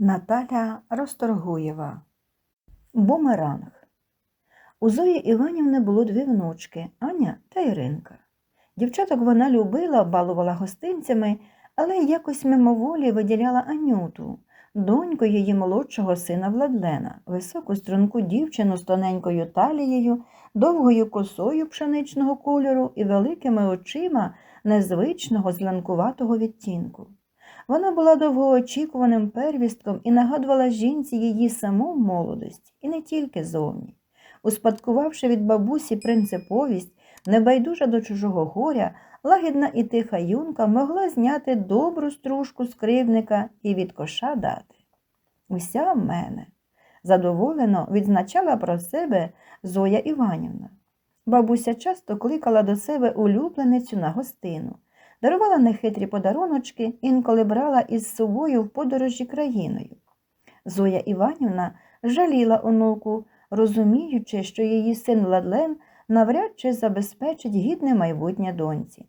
Наталя Розторгуєва Бумеранг У Зої Іванівни було дві внучки Аня та Іринка. Дівчаток вона любила, балувала гостинцями, але якось мимоволі виділяла Анюту, доньку її молодшого сина Владлена, високу струнку дівчину з тоненькою талією, довгою косою пшеничного кольору і великими очима незвичного зеленкуватого відтінку. Вона була довгоочікуваним первістком і нагадувала жінці її саму молодость, і не тільки зовні. Успадкувавши від бабусі принциповість, небайдужа до чужого горя, лагідна і тиха юнка могла зняти добру стружку з кривника і від коша дати. Уся мене. Задоволено відзначала про себе Зоя Іванівна. Бабуся часто кликала до себе улюбленицю на гостину дарувала нехитрі подаруночки, інколи брала із собою в подорожі країною. Зоя Іванівна жаліла онуку, розуміючи, що її син Владлен навряд чи забезпечить гідне майбутнє доньці.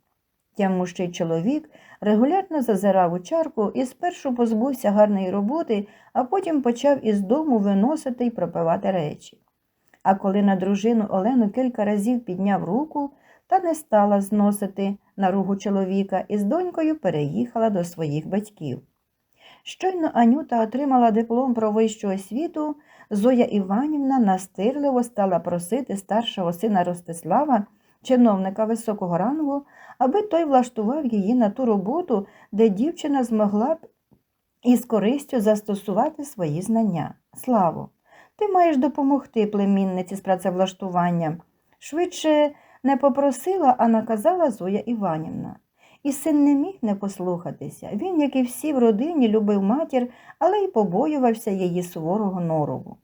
Тямущий чоловік регулярно зазирав у чарку і спершу позбувся гарної роботи, а потім почав із дому виносити й пропивати речі. А коли на дружину Олену кілька разів підняв руку, та не стала зносити наругу чоловіка і з донькою переїхала до своїх батьків. Щойно Анюта отримала диплом про вищу освіту, Зоя Іванівна настирливо стала просити старшого сина Ростислава, чиновника високого рангу, аби той влаштував її на ту роботу, де дівчина змогла б із користю застосувати свої знання. Славо, ти маєш допомогти племінниці з працевлаштуванням. Швидше не попросила, а наказала Зоя Іванівна. І син не міг не послухатися. Він, як і всі в родині, любив матір, але й побоювався її суворого норову.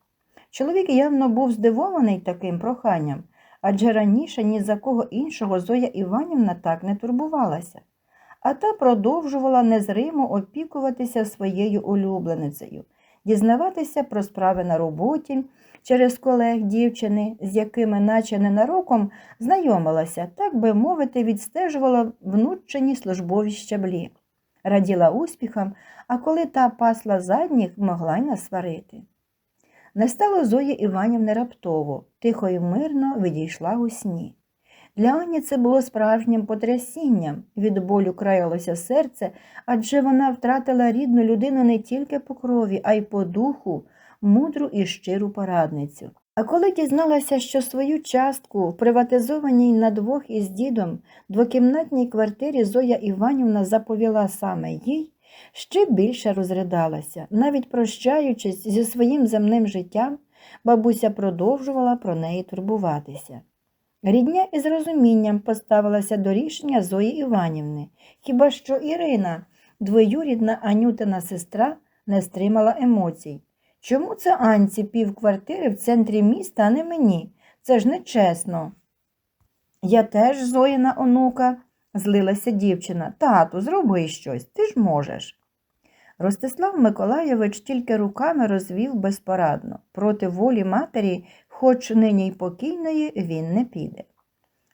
Чоловік явно був здивований таким проханням, адже раніше ні за кого іншого Зоя Іванівна так не турбувалася, а та продовжувала незримо опікуватися своєю улюбленицею, дізнаватися про справи на роботі через колег дівчини, з якими, наче ненароком, знайомилася, так би мовити, відстежувала внучені службові щаблі, раділа успіхам, а коли та пасла задніх, могла й насварити. Не стало Зої Іванівни раптово, тихо і мирно відійшла у сні. Для Ані це було справжнім потрясінням, від болю краялося серце, адже вона втратила рідну людину не тільки по крові, а й по духу, мудру і щиру порадницю. А коли дізналася, що свою частку в приватизованій на двох із дідом двокімнатній квартирі Зоя Іванівна заповіла саме їй, ще більше розридалася. Навіть прощаючись зі своїм земним життям, бабуся продовжувала про неї турбуватися. Рідня із розумінням поставилася до рішення Зої Іванівни, хіба що Ірина, двоюрідна Анютина сестра, не стримала емоцій. Чому це Анці півквартири в центрі міста, а не мені? Це ж нечесно. Я теж Зоїна онука, злилася дівчина. Тату, зроби щось, ти ж можеш. Ростислав Миколайович тільки руками розвів безпорадно. Проти волі матері, хоч нині й покійної, він не піде.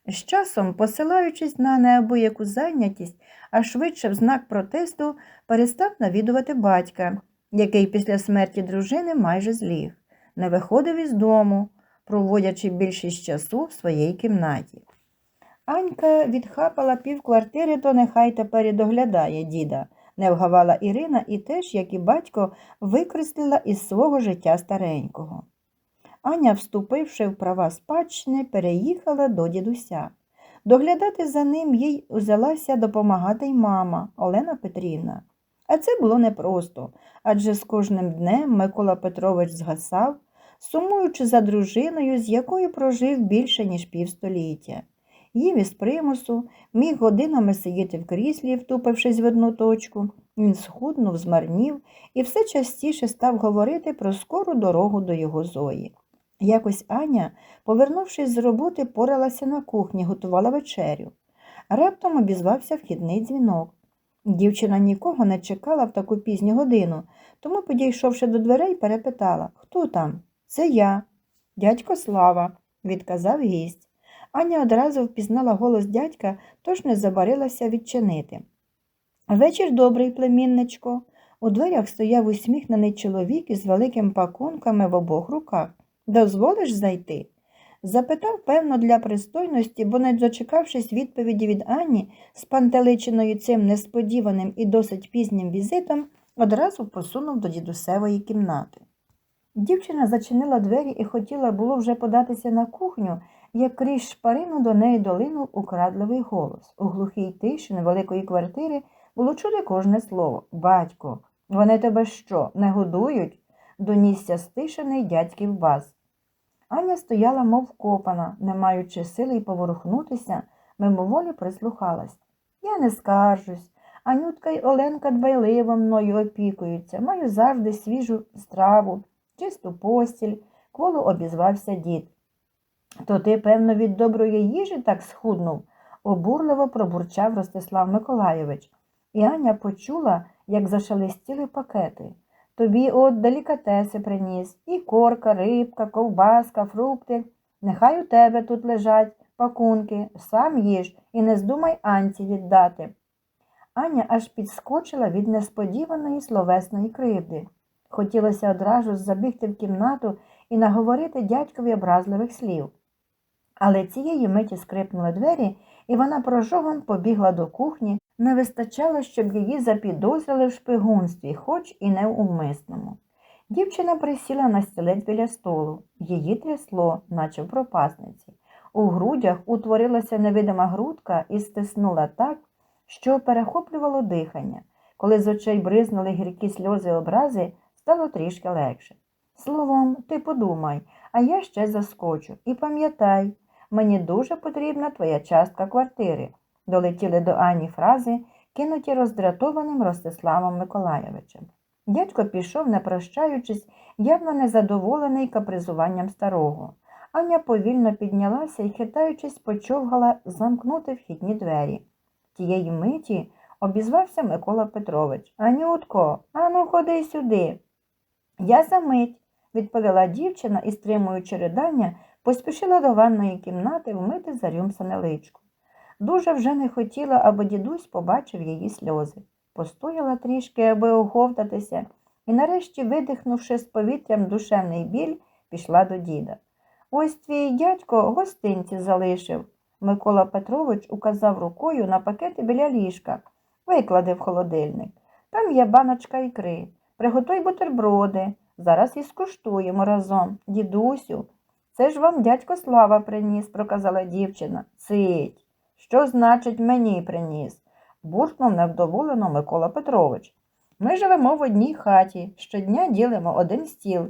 З часом, посилаючись на неабияку зайнятість, а швидше в знак протесту, перестав навідувати батька який після смерті дружини майже зліг, не виходив із дому, проводячи більшість часу в своїй кімнаті. Анька відхапала півквартири, то нехай тепер і доглядає діда, не вгавала Ірина і теж, як і батько, викреслила із свого життя старенького. Аня, вступивши в права спадщини, переїхала до дідуся. Доглядати за ним їй взялася допомагати й мама Олена Петрівна. А це було непросто, адже з кожним днем Микола Петрович згасав, сумуючи за дружиною, з якою прожив більше, ніж півстоліття. Їв із примусу, міг годинами сидіти в кріслі, втупившись в одну точку. Він схуднув, змарнів і все частіше став говорити про скору дорогу до його зої. Якось Аня, повернувшись з роботи, поралася на кухні, готувала вечерю. Раптом обізвався вхідний дзвінок. Дівчина нікого не чекала в таку пізню годину, тому, підійшовши до дверей, перепитала Хто там? Це я. Дядько Слава, відказав гість. Аня одразу впізнала голос дядька, тож не забарилася відчинити. Вечір добрий, племінничко, У дверях стояв усміхнений чоловік із великим пакунками в обох руках. Дозволиш зайти? Запитав, певно, для пристойності, бо, не дочекавшись відповіді від Ані, спантеличеною цим несподіваним і досить пізнім візитом, одразу посунув до дідусевої кімнати. Дівчина зачинила двері і хотіла було вже податися на кухню, як крізь шпарину до неї долинув украдливий голос. У глухій тиші невеликої квартири було чути кожне слово. Батько, вони тебе що, не годують? донісся стишений дядьків бас. Аня стояла, мов вкопана, не маючи сили й поворухнутися, мимоволі прислухалась. Я не скаржусь. Анютка й Оленка дбайливо мною опікуються, маю завжди свіжу страву, чисту постіль, кволо обізвався дід. То ти, певно, від доброї їжі так схуднув, обурливо пробурчав Ростислав Миколайович. І Аня почула, як зашелестіли пакети. Тобі от делікатеси приніс, і корка, рибка, ковбаска, фрукти. Нехай у тебе тут лежать пакунки, сам їж і не здумай Анці віддати. Аня аж підскочила від несподіваної словесної кривди. Хотілося одразу забігти в кімнату і наговорити дядькові образливих слів. Але цієї миті скрипнули двері, і вона прожогом побігла до кухні, не вистачало, щоб її запідозрили в шпигунстві, хоч і не в. Дівчина присіла на стілець біля столу. Її трясло, наче в пропасниці. У грудях утворилася невидима грудка і стиснула так, що перехоплювало дихання. Коли з очей бризнули гіркі сльози образи, стало трішки легше. Словом, ти подумай, а я ще заскочу. І пам'ятай, мені дуже потрібна твоя частка квартири. Долетіли до Ані фрази, кинуті роздратованим Ростиславом Миколайовичем. Дядько пішов, не прощаючись, явно незадоволений капризуванням старого. Аня повільно піднялася і, хитаючись, почовгала замкнути вхідні двері. Тієї миті обізвався Микола Петрович. Анютко, ану, ходи сюди. Я за мить, відповіла дівчина і, стримуючи ридання, поспішила до ванної кімнати вмити за рюмсане личку. Дуже вже не хотіла, аби дідусь побачив її сльози. Постояла трішки, аби оговтатися, і нарешті, видихнувши з повітрям душевний біль, пішла до діда. Ось твій дядько гостинці залишив. Микола Петрович указав рукою на пакети біля ліжка, виклади в холодильник. Там є баночка ікри. Приготуй бутерброди. Зараз і скуштуємо разом. Дідусю, це ж вам дядько Слава приніс, проказала дівчина. Цить. Що значить мені приніс? буркнув невдоволено Микола Петрович. Ми живемо в одній хаті, щодня ділимо один стіл.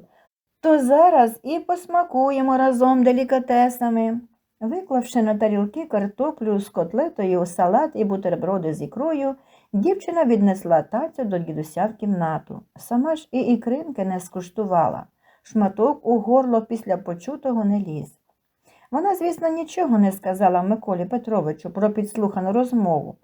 То зараз і посмакуємо разом делікатесами. Виклавши на тарілки картоплю з котлетою, салат і бутерброди з ікрою, дівчина віднесла тацю до дідуся в кімнату. Сама ж і ікринки не скуштувала. Шматок у горло після почутого не ліз. Вона, звісно, нічого не сказала Миколі Петровичу про підслухану розмову,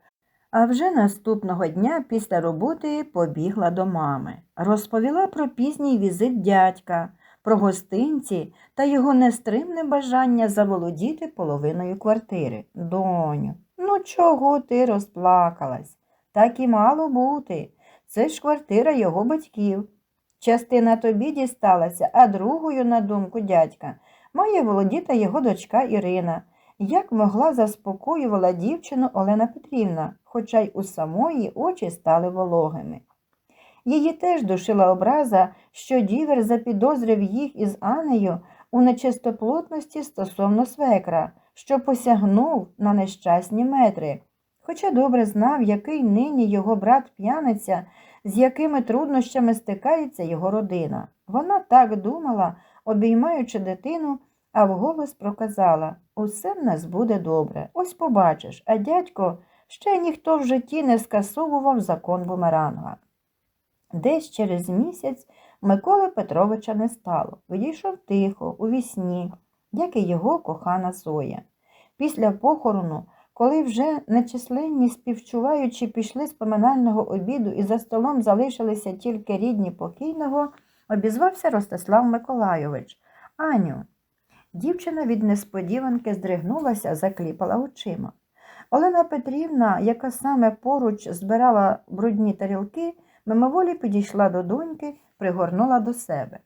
а вже наступного дня після роботи побігла до мами. Розповіла про пізній візит дядька, про гостинці та його нестримне бажання заволодіти половиною квартири. Доню, ну чого ти розплакалась? Так і мало бути. Це ж квартира його батьків. Частина тобі дісталася, а другою, на думку дядька, має володіти його дочка Ірина. Як могла заспокоювала дівчину Олена Петрівна, хоча й у самої очі стали вологими. Її теж душила образа, що дівер запідозрив їх із Анею у нечистоплотності стосовно свекра, що посягнув на нещасні метри, хоча добре знав, який нині його брат п'яниця, з якими труднощами стикається його родина. Вона так думала, обіймаючи дитину, а вголос проказала усе в нас буде добре, ось побачиш, а дядько ще ніхто в житті не скасовував закон бумеранга. Десь через місяць Миколи Петровича не стало. Відійшов тихо, у вісні, як і його кохана Зоя. Після похорону, коли вже нечисленні співчуваючи пішли з поминального обіду і за столом залишилися тільки рідні покійного, обізвався Ростислав Миколайович. Аню. Дівчина від несподіванки здригнулася, закліпала очима. Олена Петрівна, яка саме поруч збирала брудні тарілки, мимоволі підійшла до доньки, пригорнула до себе.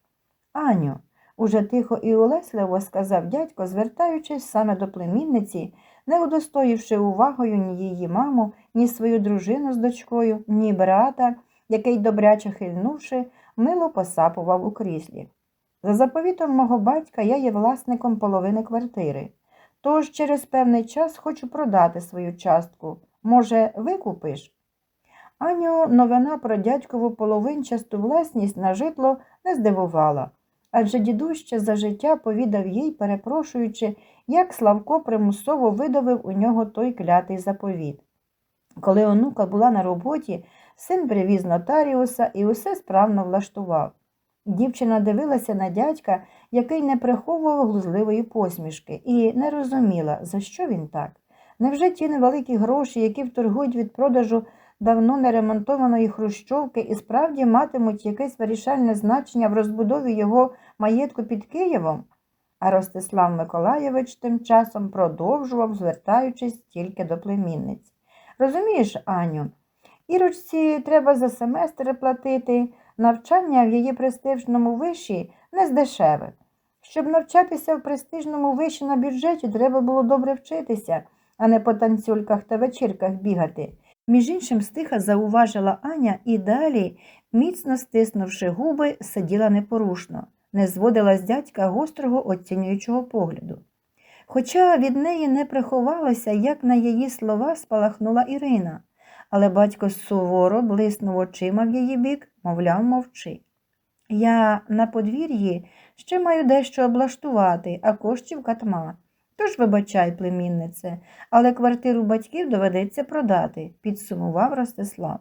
Аню, уже тихо і улесливо сказав дядько, звертаючись саме до племінниці, не удостоївши увагою ні її маму, ні свою дружину з дочкою, ні брата, який, добряче хильнувши, мило посапував у кріслі. За заповітом мого батька я є власником половини квартири. Тож через певний час хочу продати свою частку. Може, викупиш? Аню новина про дядькову половинчасту власність на житло не здивувала, адже дідусь за життя повідав їй, перепрошуючи, як Славко примусово видавив у нього той клятий заповіт. Коли онука була на роботі, син привіз нотаріуса і усе справно влаштував. Дівчина дивилася на дядька, який не приховував глузливої посмішки, і не розуміла, за що він так. Невже ті невеликі гроші, які вторгують від продажу давно неремонтованої хрущовки і справді матимуть якесь вирішальне значення в розбудові його маєтку під Києвом? А Ростислав Миколайович тим часом продовжував, звертаючись тільки до племінниць. Розумієш, Аню, Ірочці треба за семестр платити, навчання в її престижному виші не здешеве. Щоб навчатися в престижному виші на бюджеті, треба було добре вчитися, а не по танцюльках та вечірках бігати. Між іншим стиха зауважила Аня і далі, міцно стиснувши губи, сиділа непорушно, не зводила з дядька гострого оцінюючого погляду. Хоча від неї не приховалося, як на її слова спалахнула Ірина, але батько суворо блиснув очима в її бік, мовляв, мовчи. Я на подвір'ї ще маю дещо облаштувати, а коштів катма. Тож, вибачай, племіннице, але квартиру батьків доведеться продати, підсумував Ростислав.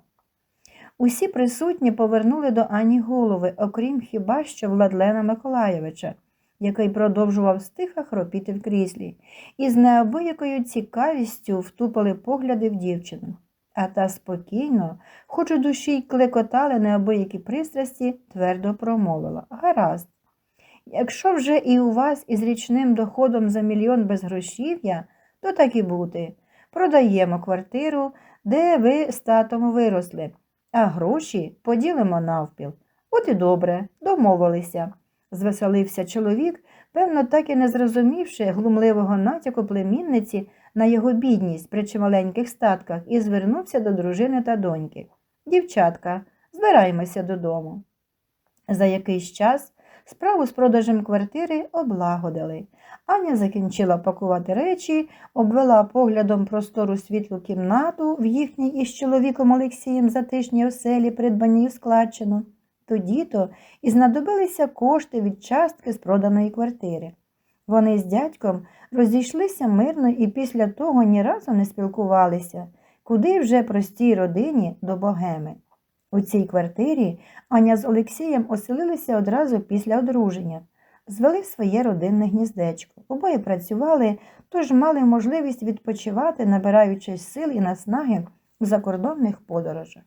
Усі присутні повернули до Ані голови, окрім хіба що Владлена Миколайовича, який продовжував стиха хропіти в кріслі, і з неабиякою цікавістю втупили погляди в дівчину. А та спокійно, хоч у душі й клекотали неабиякі пристрасті, твердо промовила Гаразд. Якщо вже і у вас із річним доходом за мільйон без грошів'я, то так і бути. Продаємо квартиру, де ви з татом виросли, а гроші поділимо навпіл. От і добре, домовилися, звеселився чоловік, певно, так і не зрозумівши глумливого натяку племінниці на його бідність при чималеньких статках, і звернувся до дружини та доньки. Дівчатка, збираємося додому. За якийсь час Справу з продажем квартири облагодили. Аня закінчила пакувати речі, обвела поглядом простору світлу кімнату в їхній із чоловіком Олексієм затишній оселі, придбаній у складчину. Тоді то і знадобилися кошти від частки з проданої квартири. Вони з дядьком розійшлися мирно і після того ні разу не спілкувалися, куди вже простій родині до богеми. У цій квартирі Аня з Олексієм оселилися одразу після одруження, звели своє родинне гніздечко. Обоє працювали, тож мали можливість відпочивати, набираючись сил і наснаги в закордонних подорожах.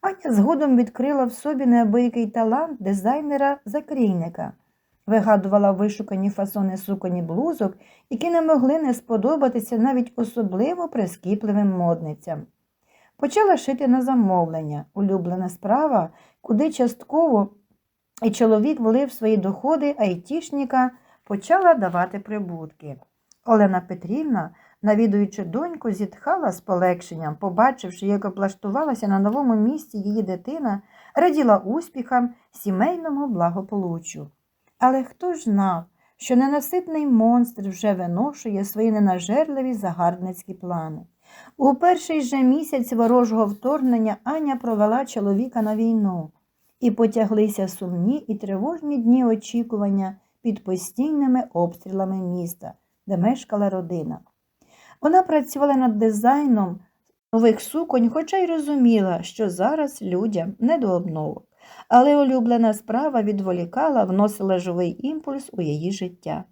Аня згодом відкрила в собі неабиякий талант дизайнера-закрійника, вигадувала вишукані фасони суконі блузок, які не могли не сподобатися навіть особливо прискіпливим модницям. Почала шити на замовлення, улюблена справа, куди частково і чоловік влив свої доходи, айтішніка почала давати прибутки. Олена Петрівна, навідуючи доньку, зітхала з полегшенням, побачивши, як облаштувалася на новому місці її дитина, раділа успіхам, сімейному благополуччю. Але хто ж знав, що ненаситний монстр вже виношує свої ненажерливі загарбницькі плани? У перший же місяць ворожого вторгнення Аня провела чоловіка на війну, і потяглися сумні і тривожні дні очікування під постійними обстрілами міста, де мешкала родина. Вона працювала над дизайном нових суконь, хоча й розуміла, що зараз людям не до обновок, але улюблена справа відволікала, вносила живий імпульс у її життя.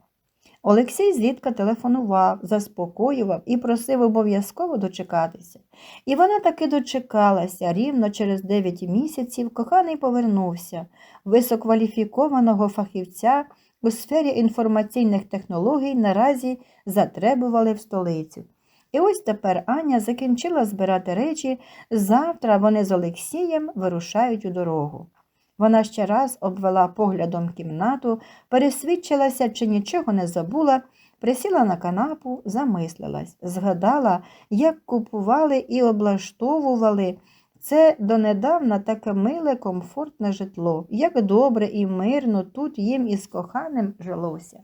Олексій зрідка телефонував, заспокоював і просив обов'язково дочекатися. І вона таки дочекалася. Рівно через 9 місяців коханий повернувся, високваліфікованого фахівця у сфері інформаційних технологій наразі затребували в столицю. І ось тепер Аня закінчила збирати речі. Завтра вони з Олексієм вирушають у дорогу. Вона ще раз обвела поглядом кімнату, пересвідчилася, чи нічого не забула, присіла на канапу, замислилась, згадала, як купували і облаштовували це донедавна таке миле, комфортне житло, як добре і мирно тут їм із коханим жилося.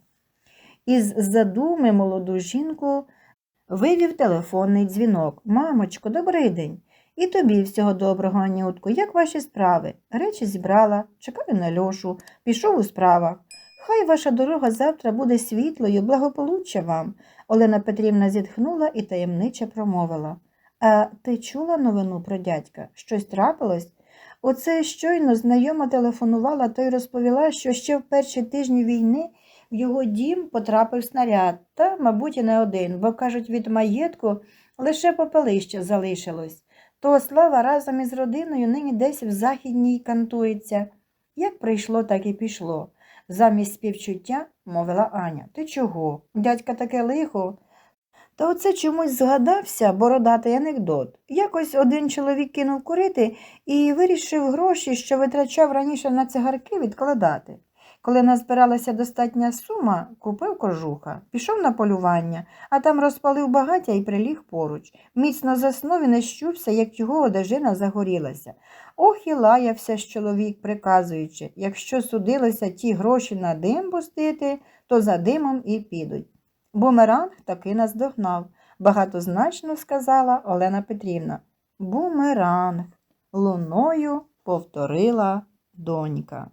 Із задуми молоду жінку вивів телефонний дзвінок. Мамочко, добрий день. І тобі всього доброго, Анютку. Як ваші справи? Речі зібрала, чекаю на льошу, пішов у справах. Хай ваша дорога завтра буде світлою, благополуччя вам. Олена Петрівна зітхнула і таємниче промовила. А ти чула новину про дядька? Щось трапилось? Оце щойно знайома телефонувала, то й розповіла, що ще в перші тижні війни його дім потрапив снаряд, та, мабуть, і не один, бо, кажуть, від маєтку лише попелище залишилось. То Слава разом із родиною нині десь в західній кантується. Як прийшло, так і пішло. Замість співчуття мовила Аня. Ти чого? Дядька таке лихо. Та оце чомусь згадався бородатий анекдот. Якось один чоловік кинув курити і вирішив гроші, що витрачав раніше на цигарки, відкладати. Коли назбиралася достатня сума, купив кожуха, пішов на полювання, а там розпалив багаття і приліг поруч. Міцно заснув і не щувся, як його одежина загорілася. Ох і лаявся ж чоловік, приказуючи, якщо судилося ті гроші на дим пустити, то за димом і підуть. Бумеранг таки наздогнав, багатозначно сказала Олена Петрівна. Бумеранг, луною повторила донька.